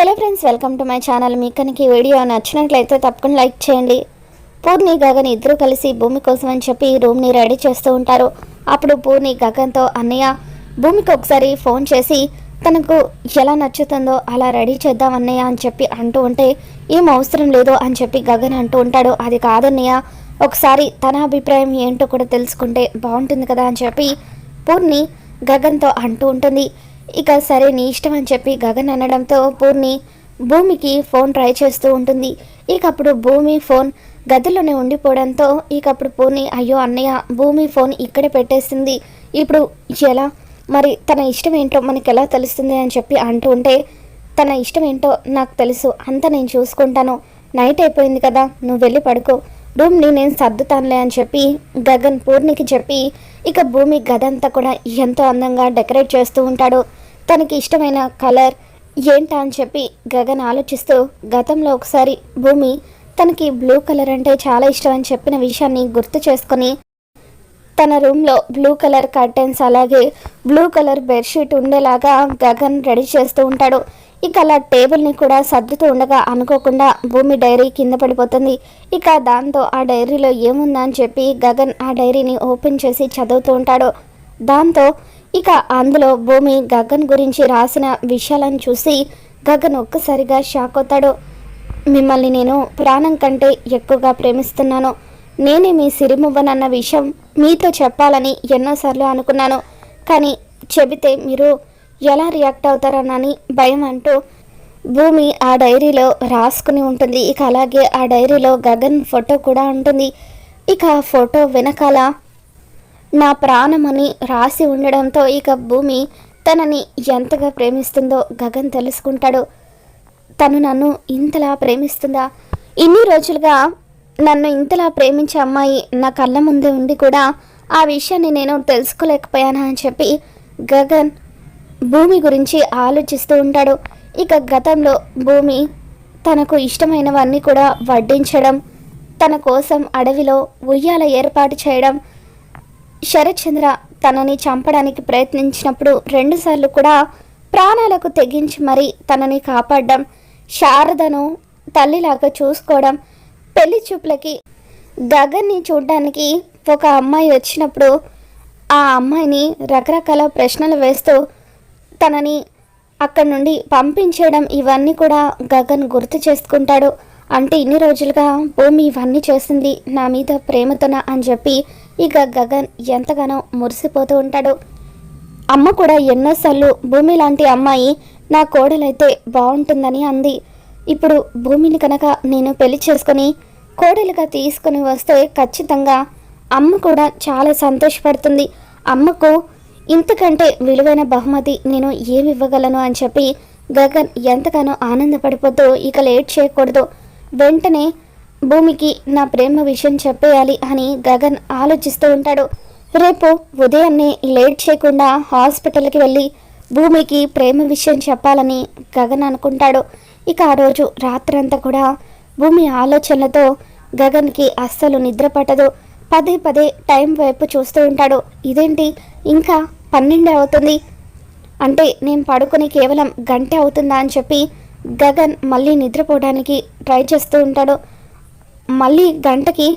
Hello friends welcome to my channel. మీకు కనుక ఈ వీడియో నచ్చినట్లయితే తప్పకుండా లైక్ చేయండి. పూర్ణి గగన్ ఇద్దరు కలిసి భూమి కోసం అని చెప్పి రూమ్ని రెడీ చేస్తూ ఉంటారు. అప్పుడు పూర్ణి గగన్తో అన్నయ్య భూమికి ఒకసారి ఫోన్ చేసి తనకు ఎలా నచ్చుతుందో అలా రెడీ చేద్దాం అన్నయ్య అని చెప్పి అంటూ ఉంటే ఏం అవసరం లేదు అని చెప్పి గగన్ అంటూ ఉంటాడు. అది కాదన్నయ్య. ఒకసారి తన అభిప్రాయం ఏంటో కూడా తెలుసుకుంటే బాగుంటుంది కదా అని చెప్పి పూర్ణి గగన్తో అంటూ ఉంటుంది. ఇక సరే నీ ఇష్టం అని చెప్పి గగన్ అనడంతో పూర్ణి భూమికి ఫోన్ ట్రై చేస్తూ ఉంటుంది. ఇక అప్పుడు భూమి ఫోన్ గదిలోనే ఉండిపోవడంతో ఇక అప్పుడు పూర్ణి అయ్యో అన్నయ్య భూమి ఫోన్ ఇక్కడే పెట్టేసింది ఇప్పుడు ఎలా? మరి తన ఇష్టం ఏంటో మనకి ఎలా తెలుస్తుంది? అని చెప్పి అంటూ ఉంటే తన ఇష్టం ఏంటో నాకు తెలుసు. అంతా నేను చూసుకుంటాను. నైట్ అయిపోయింది కదా నువ్వు వెళ్ళి పడుకో. రూమ్ని నేను సర్దుతానులే అని చెప్పి గగన్ పూర్ణికి చెప్పి ఇక భూమి గదంతా కూడా ఎంతో అందంగా డెకరేట్ చేస్తూ ఉంటాడు. తనకి ఇష్టమైన కలర్ ఏంటా అని చెప్పి గగన్ ఆలోచిస్తూ గతంలో ఒకసారి భూమి తనకి బ్లూ కలర్ అంటే చాలా ఇష్టం అని చెప్పిన విషయాన్ని గుర్తు చేసుకొని తన రూమ్లో బ్లూ కలర్ కర్టెన్స్ అలాగే బ్లూ కలర్ బెడ్షీట్ ఉండేలాగా గగన్ రెడీ చేస్తూ ఉంటాడు. ఇక అలా టేబుల్ని కూడా సర్దుతూ ఉండగా అనుకోకుండా భూమి డైరీ కింద పడిపోతుంది. ఇక దాంతో ఆ డైరీలో ఏముందా అని చెప్పి గగన్ ఆ డైరీని ఓపెన్ చేసి చదువుతూ ఉంటాడు. దాంతో ఇక అందులో భూమి గగన్ గురించి రాసిన విషయాలను చూసి గగన్ ఒక్కసారిగా షాక్ అవుతాడు. మిమ్మల్ని నేను ప్రాణం కంటే ఎక్కువగా ప్రేమిస్తున్నాను. నేనే మీ సిరిమువ్వనన్న విషయం మీతో చెప్పాలని ఎన్నోసార్లు అనుకున్నాను. కానీ చెబితే మీరు ఎలా రియాక్ట్ అవుతారనని భయం అంటూ భూమి ఆ డైరీలో రాసుకుని ఉంటుంది. ఇక అలాగే ఆ డైరీలో గగన్ ఫోటో కూడా ఉంటుంది. ఇక ఆ ఫోటో వెనకాల నా ప్రాణమని రాసి ఉండడంతో ఇక భూమి తనని ఎంతగా ప్రేమిస్తుందో గగన్ తెలుసుకుంటాడు. తను నన్ను ఇంతలా ప్రేమిస్తుందా? ఇన్ని రోజులుగా నన్ను ఇంతలా ప్రేమించే అమ్మాయి నా కళ్ళ ముందే ఉండి కూడా ఆ విషయాన్ని నేను తెలుసుకోలేకపోయానా అని చెప్పి గగన్ భూమి గురించి ఆలోచిస్తూ ఉంటాడు. ఇక గతంలో భూమి తనకు ఇష్టమైనవన్నీ కూడా వడ్డించడం తన కోసం అడవిలో ఉయ్యాల ఏర్పాటు చేయడం శరత్చంద్ర తనని చంపడానికి ప్రయత్నించినప్పుడు రెండుసార్లు కూడా ప్రాణాలకు తెగించి మరీ తనని కాపాడడం శారదను తల్లిలాగా చూసుకోవడం పెళ్ళి చూపులకి గగన్ని చూడడానికి ఒక అమ్మాయి వచ్చినప్పుడు ఆ అమ్మాయిని రకరకాల ప్రశ్నలు వేస్తూ తనని అక్కడి నుండి పంపించేయడం ఇవన్నీ కూడా గగన్ గుర్తు చేసుకుంటాడు. అంటే ఇన్ని రోజులుగా భూమి ఇవన్నీ చేసింది నా మీద ప్రేమతోన అని చెప్పి ఇక గగన్ ఎంతగానో మురిసిపోతూ ఉంటాడు. అమ్మ కూడా ఎన్నోసార్లు భూమి లాంటి అమ్మాయి నా కోడలైతే బాగుంటుందని అంది. ఇప్పుడు భూమిని కనుక నేను పెళ్ళి చేసుకొని కోడలుగా తీసుకుని వస్తే ఖచ్చితంగా అమ్మ కూడా చాలా సంతోషపడుతుంది. అమ్మకు ఇంతకంటే విలువైన బహుమతి నేను ఏమి ఇవ్వగలను అని చెప్పి గగన్ ఎంతగానో ఆనందపడిపోతూ ఇక లేట్ చేయకూడదు. వెంటనే భూమికి నా ప్రేమ విషయం చెప్పేయాలి అని గగన్ ఆలోచిస్తూ ఉంటాడు. రేపు ఉదయాన్నే లేట్ చేయకుండా హాస్పిటల్కి వెళ్ళి భూమికి ప్రేమ విషయం చెప్పాలని గగన్ అనుకుంటాడు. ఇక ఆ రోజు రాత్రంతా కూడా భూమి ఆలోచనలతో గగన్కి అస్సలు నిద్ర పట్టదు. పదే పదే టైం వైపు చూస్తూ ఉంటాడు. ఇదేంటి? ఇంకా పన్నెండే అవుతుంది. అంటే నేను పడుకుని కేవలం గంట అవుతుందా అని చెప్పి గగన్ మళ్ళీ నిద్రపోవడానికి ట్రై చేస్తూ ఉంటాడు. మళ్ళీ గంటకి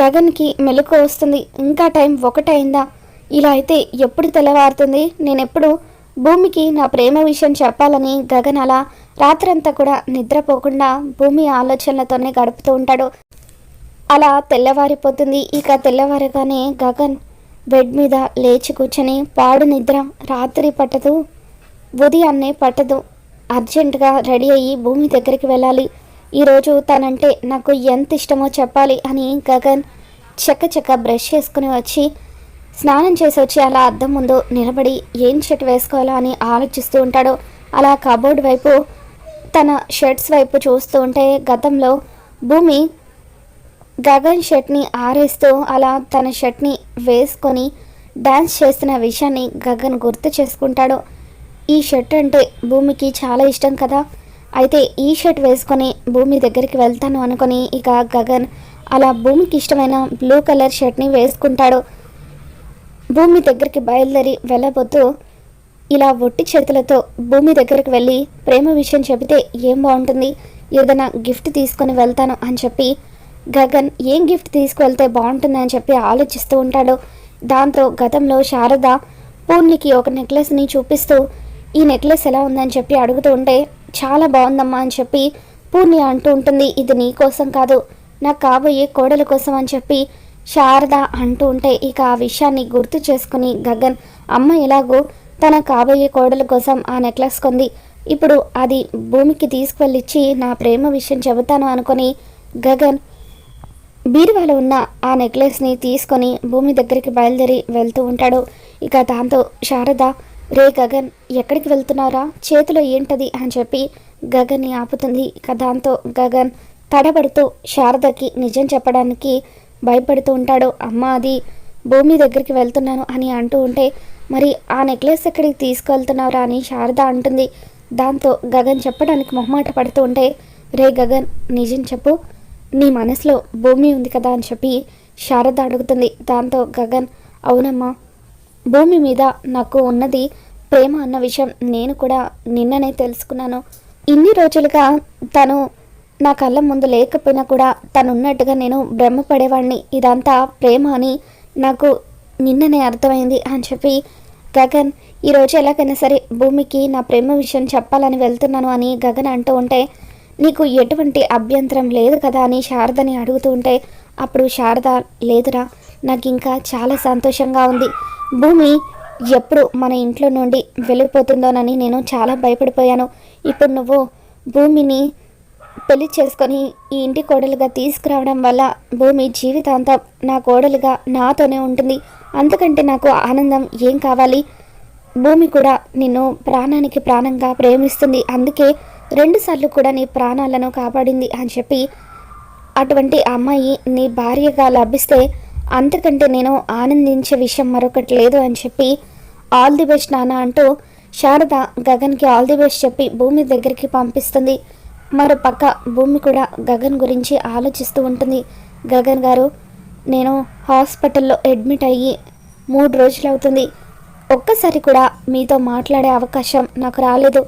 గగన్కి మెలకు వస్తుంది. ఇంకా టైం ఒకటైందా? ఇలా అయితే ఎప్పుడు తెల్లవారుతుంది? నేను ఎప్పుడు భూమికి నా ప్రేమ విషయం చెప్పాలని గగన్ అలా రాత్రంతా కూడా నిద్రపోకుండా భూమి ఆలోచనలతోనే గడుపుతూ ఉంటాడు. అలా తెల్లవారిపోతుంది. ఇక తెల్లవారగానే గగన్ బెడ్ మీద లేచి కూర్చొని పాడు నిద్ర రాత్రి పట్టదు. ఉదయాన్నే పట్టదు. అర్జెంటుగా రెడీ అయ్యి భూమి దగ్గరికి వెళ్ళాలి. ఈరోజు తనంటే నాకు ఎంత ఇష్టమో చెప్పాలి అని గగన్ చక్క చక్క బ్రష్ చేసుకుని వచ్చి స్నానం చేసి వచ్చి అలా అద్దం ముందు నిలబడి ఏం షర్ట్ వేసుకోవాలా అని ఆలోచిస్తూ ఉంటాడు. అలా కబోర్డ్ వైపు తన షర్ట్స్ వైపు చూస్తూ ఉంటే గతంలో భూమి గగన్ షర్ట్ని ఆరేస్తూ అలా తన షర్ట్ని వేసుకొని డ్యాన్స్ చేస్తున్న విషయాన్ని గగన్ గుర్తు చేసుకుంటాడు. ఈ షర్ట్ అంటే భూమికి చాలా ఇష్టం కదా. అయితే ఈ షర్ట్ వేసుకొని భూమి దగ్గరికి వెళ్తాను అనుకొని ఇక గగన్ అలా భూమికి ఇష్టమైన బ్లూ కలర్ షర్ట్ని వేసుకుంటాడు. భూమి దగ్గరికి బయలుదేరి వెళ్ళబోతూ ఇలా ఒట్టి చేతులతో భూమి దగ్గరికి వెళ్ళి ప్రేమ విషయం చెబితే ఏం బాగుంటుంది? ఏదైనా గిఫ్ట్ తీసుకొని వెళ్తాను అని చెప్పి గగన్ ఏం గిఫ్ట్ తీసుకువెళ్తే బాగుంటుంది అని చెప్పి ఆలోచిస్తూ ఉంటాడు. దాంతో గతంలో శారద పూర్ణికి ఒక నెక్లెస్ని చూపిస్తూ ఈ నెక్లెస్ ఎలా ఉందని చెప్పి అడుగుతూ ఉంటే చాలా బాగుందమ్మా అని చెప్పి పూర్ణి అంటూ ఉంటుంది. ఇది నీ కోసం కాదు నాకు కాబోయే కోడల కోసం అని చెప్పి శారద అంటూ ఉంటే ఇక ఆ విషయాన్ని గుర్తు చేసుకుని గగన్ అమ్మ ఎలాగో తన కాబోయే కోడల కోసం ఆ నెక్లెస్ కొంది. ఇప్పుడు అది భూమికి తీసుకువెళ్ళిచ్చి నా ప్రేమ విషయం చెబుతాను అనుకొని గగన్ బీరువాలో ఉన్న ఆ నెక్లెస్ని తీసుకొని భూమి దగ్గరికి బయలుదేరి వెళ్తూ ఉంటాడు. ఇక దాంతో శారద రే గగన్ ఎక్కడికి వెళ్తున్నారా? చేతిలో ఏంటది? అని చెప్పి గగన్ని ఆపుతుంది. ఇక దాంతో గగన్ తడబడుతూ శారదకి నిజం చెప్పడానికి భయపడుతూ ఉంటాడు. అమ్మ అది భూమి దగ్గరికి వెళ్తున్నాను అని అంటూ ఉంటే మరి ఆ నెక్లెస్ ఎక్కడికి తీసుకెళ్తున్నారా అని శారద అంటుంది. దాంతో గగన్ చెప్పడానికి మొహమాట పడుతూ ఉంటే రే గగన్ నిజం చెప్పు. నీ మనసులో భూమి ఉంది కదా అని చెప్పి శారద అడుగుతుంది. దాంతో గగన్ అవునమ్మా భూమి మీద నాకు ఉన్నది ప్రేమ అన్న విషయం నేను కూడా నిన్ననే తెలుసుకున్నాను. ఇన్ని రోజులుగా తను నా కళ్ళ ముందు లేకపోయినా కూడా తను ఉన్నట్టుగా నేను బ్రహ్మపడేవాడిని ఇదంతా ప్రేమ అని నాకు నిన్ననే అర్థమైంది అని చెప్పి గగన్ ఈరోజు ఎలాగైనా సరే భూమికి నా ప్రేమ విషయం చెప్పాలని వెళ్తున్నాను అని గగన్ అంటూ ఉంటే నీకు ఎటువంటి అభ్యంతరం లేదు కదా అని శారదని అడుగుతూ ఉంటే అప్పుడు శారద లేదురా నాకు ఇంకా చాలా సంతోషంగా ఉంది. భూమి ఎప్పుడు మన ఇంట్లో నుండి వెళ్ళిపోతుందోనని నేను చాలా భయపడిపోయాను. ఇప్పుడు నువ్వు భూమిని పెళ్ళి చేసుకొని ఈ ఇంటి కోడలుగా తీసుకురావడం వల్ల భూమి జీవితాంతం నా కోడలుగా నాతోనే ఉంటుంది. అందుకంటే నాకు ఆనందం ఏం కావాలి? భూమి కూడా నిన్ను ప్రాణానికి ప్రాణంగా ప్రేమిస్తుంది. అందుకే రెండుసార్లు కూడా నీ ప్రాణాలను కాపాడింది అని చెప్పి అటువంటి అమ్మాయి నీ భార్యగా లభిస్తే అంతకంటే నేను ఆనందించే విషయం మరొకటి లేదు అని చెప్పి ఆల్ ది బెస్ట్ నాన్న అంటూ శారద గగన్కి ఆల్ ది బెస్ట్ చెప్పి భూమి దగ్గరికి పంపిస్తుంది. మరో పక్క భూమి కూడా గగన్ గురించి ఆలోచిస్తూ ఉంటుంది. గగన్ గారు నేను హాస్పిటల్లో అడ్మిట్ అయ్యి మూడు రోజులు అవుతుంది. ఒక్కసారి కూడా మీతో మాట్లాడే అవకాశం నాకు రాలేదు.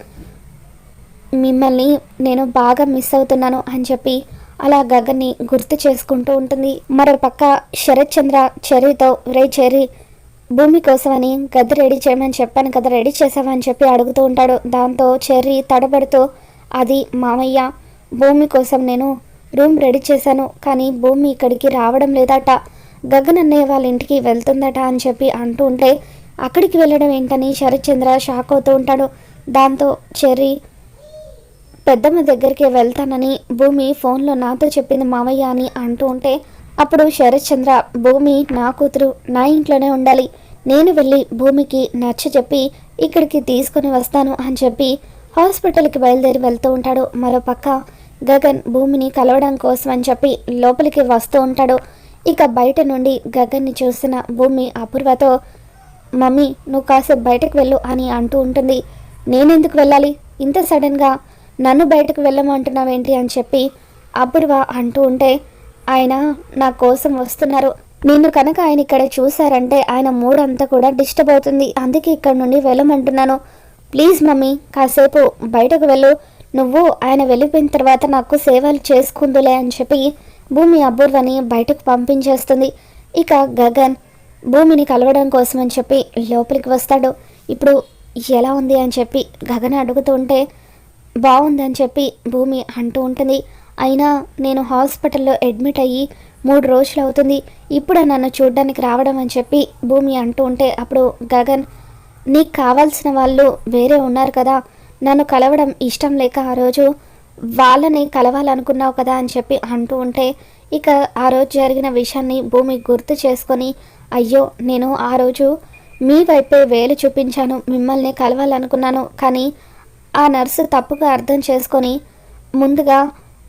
మిమ్మల్ని నేను బాగా మిస్ అవుతున్నాను అని చెప్పి అలా గగన్ని గుర్తు చేసుకుంటూ ఉంటుంది. మరో పక్క శరత్ చంద్ర చెర్రీతో రే చెర్రీ భూమి కోసమని గది రెడీ చేయమని చెప్పాను కదా రెడీ చేసావని చెప్పి అడుగుతూ ఉంటాడు. దాంతో చెర్రీ తడబడుతూ అది మామయ్య భూమి కోసం నేను రూమ్ రెడీ చేశాను కానీ భూమి ఇక్కడికి రావడం లేదట. గగన్ అన్నయ్య వాళ్ళ ఇంటికి వెళ్తుందట అని చెప్పి అంటూ ఉంటే అక్కడికి వెళ్ళడం ఏంటని శరత్చంద్ర షాక్ అవుతూ ఉంటాడు. దాంతో చెర్రీ పెద్దమ్మ దగ్గరికి వెళ్తానని భూమి ఫోన్లో నాతో చెప్పింది మామయ్య అని అంటూ ఉంటే అప్పుడు శరత్చంద్ర భూమి నా కూతురు నా ఇంట్లోనే ఉండాలి. నేను వెళ్ళి భూమికి నచ్చ చెప్పి ఇక్కడికి తీసుకొని వస్తాను అని చెప్పి హాస్పిటల్కి బయలుదేరి వెళ్తూ ఉంటాడు. మరోపక్క గగన్ భూమిని కలవడం కోసం అని చెప్పి లోపలికి వస్తూ ఉంటాడు. ఇక బయట నుండి గగన్ని చూసిన భూమి అపూర్వతో మమ్మీ నువ్వు కాసేపు బయటకు వెళ్ళు అని అంటూ ఉంటుంది. నేనెందుకు వెళ్ళాలి? ఇంత సడన్గా నన్ను బయటకు వెళ్ళమంటున్నావేంటి అని చెప్పి అపూర్వ అంటూ ఉంటే ఆయన నా కోసం వస్తున్నారు. నిన్ను కనుక ఆయన ఇక్కడ చూశారంటే ఆయన మూడంతా కూడా డిస్టర్బ్ అవుతుంది. అందుకే ఇక్కడ నుండి వెళ్ళమంటున్నాను. ప్లీజ్ మమ్మీ కాసేపు బయటకు వెళ్ళు. నువ్వు ఆయన వెళ్ళిపోయిన తర్వాత నాకు సేవలు చేసుకుందులే అని చెప్పి భూమి అపూర్వని బయటకు పంపించేస్తుంది. ఇక గగన్ భూమిని కలవడం కోసం అని చెప్పి లోపలికి వస్తాడు. ఇప్పుడు ఎలా ఉంది అని చెప్పి గగన్ అడుగుతుంటే బాగుందని చెప్పి భూమి అంటూ ఉంటుంది. అయినా నేను హాస్పిటల్లో అడ్మిట్ అయ్యి మూడు రోజులు అవుతుంది. ఇప్పుడు నన్ను చూడడానికి రావడం అని చెప్పి భూమి అంటూ ఉంటే అప్పుడు గగన్ నీకు కావాల్సిన వాళ్ళు వేరే ఉన్నారు కదా. నన్ను కలవడం ఇష్టం లేక ఆ రోజు వాళ్ళని కలవాలనుకున్నావు కదా అని చెప్పి అంటూ ఉంటే ఇక ఆ రోజు జరిగిన విషయాన్ని భూమి గుర్తు చేసుకొని అయ్యో నేను ఆ రోజు మీ వైపే వేలు చూపించాను. మిమ్మల్ని కలవాలనుకున్నాను. కానీ ఆ నర్సు తప్పుగా అర్థం చేసుకొని ముందుగా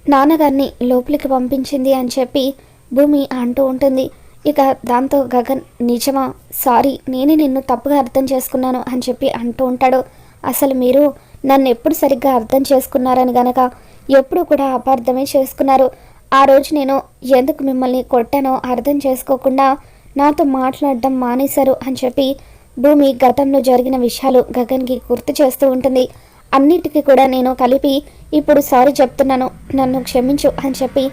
నాన్నగారిని లోపలికి పంపించింది అని చెప్పి భూమి అంటూ ఉంటుంది. ఇక దాంతో గగన్ నిజమా? సారీ నేనే నిన్ను తప్పుగా అర్థం చేసుకున్నాను అని చెప్పి అంటూ ఉంటాడు. అసలు మీరు నన్ను ఎప్పుడు సరిగ్గా అర్థం చేసుకున్నారని గనక ఎప్పుడు కూడా అపార్థమే చేసుకున్నారు. ఆ రోజు నేను ఎందుకు మిమ్మల్ని కొట్టానో అర్థం చేసుకోకుండా నాతో మాట్లాడడం మానేశారు అని చెప్పి భూమి గతంలో జరిగిన విషయాలు గగన్కి గుర్తు చేస్తూ ఉంటుంది. అన్నిటికీ కూడా నేను కలిపి ఇప్పుడు సారీ చెప్తున్నాను. నన్ను క్షమించు అని చెప్పి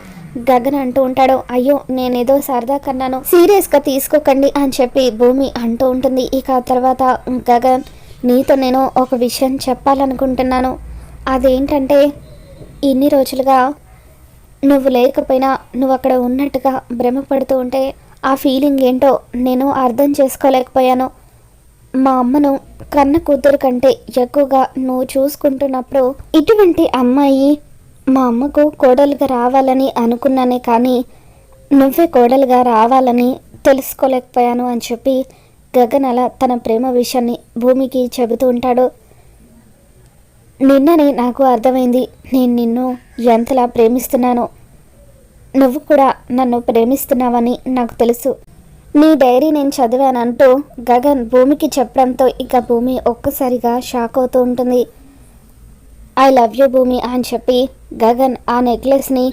గగన్ అంటూ ఉంటాడు. అయ్యో నేనేదో సరదా కన్నాను. సీరియస్గా తీసుకోకండి అని చెప్పి భూమి అంటూ ఉంటుంది. ఇక ఆ తర్వాత గగన్ నీతో నేను ఒక విషయం చెప్పాలనుకుంటున్నాను. అదేంటంటే ఇన్ని రోజులుగా నువ్వు లేకపోయినా నువ్వు అక్కడ ఉన్నట్టుగా భ్రమపడుతూ ఉంటే ఆ ఫీలింగ్ ఏంటో నేను అర్థం చేసుకోలేకపోయాను. మా అమ్మను కన్న కూతురు కంటే ఎక్కువగా నువ్వు చూసుకుంటున్నప్పుడు ఇటువంటి అమ్మాయి మా అమ్మకు కోడలుగా రావాలని అనుకున్నానే కానీ నువ్వే కోడలుగా రావాలని తెలుసుకోలేకపోయాను అని చెప్పి గగన్ అలా తన ప్రేమ విషయాన్ని భూమికి చెబుతూ ఉంటాడు. నిన్ననే నాకు అర్థమైంది నేను నిన్ను ఎంతలా ప్రేమిస్తున్నాను. నువ్వు కూడా నన్ను ప్రేమిస్తున్నావని నాకు తెలుసు. నీ డైరీ నేను చదివానంటూ గగన్ భూమికి చెప్పడంతో ఇక భూమి ఒక్కసారిగా షాక్ అవుతూ ఉంటుంది. ఐ లవ్ యూ భూమి అని చెప్పి గగన్ ఆ నెక్లెస్ని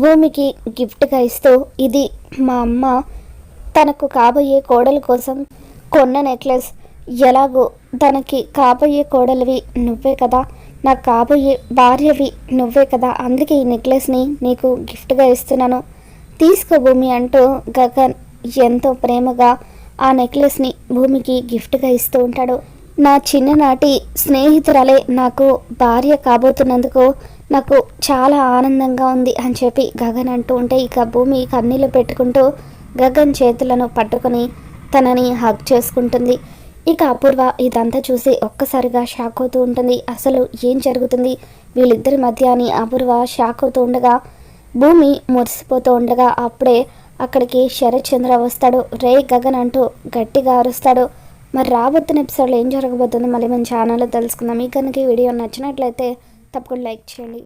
భూమికి గిఫ్ట్గా ఇస్తూ ఇది మా అమ్మ తనకు కాబోయే కోడల కోసం కొన్న నెక్లెస్. ఎలాగో తనకి కాబోయే కోడలివి నువ్వే కదా నాకు కాబోయే భార్యవి నువ్వే కదా అందుకే ఈ నెక్లెస్ని నీకు గిఫ్ట్గా ఇస్తున్నాను. తీసుకో భూమి అంటూ గగన్ ఎంతో ప్రేమగా ఆ నెక్లెస్ని భూమికి గిఫ్ట్గా ఇస్తూ ఉంటాడు. నా చిన్ననాటి స్నేహితురాలే నాకు భార్య కాబోతున్నందుకు నాకు చాలా ఆనందంగా ఉంది అని చెప్పి గగన్ అంటూ ఉంటే ఇక భూమి కన్నీళ్ళు పెట్టుకుంటూ గగన్ చేతులను పట్టుకొని తనని హగ్ చేసుకుంటుంది. ఇక అపూర్వ ఇదంతా చూసి ఒక్కసారిగా షాక్ అవుతూ ఉంటుంది. అసలు ఏం జరుగుతుంది? వీళ్ళిద్దరి మధ్య అని అపూర్వ షాక్ అవుతూ ఉండగా భూమి మురిసిపోతూ ఉండగా అప్పుడే అక్కడికి శరత్ చంద్ర వస్తాడు. రే గగన్ అంటూ గట్టిగా అరుస్తాడు. మరి రాబోతున్న ఎపిసోడ్లో ఏం జరగబోతుందో మళ్ళీ మన ఛానల్లో తెలుసుకుందాం. మీ కనుక ఈ వీడియో నచ్చినట్లయితే తప్పకుండా లైక్ చేయండి.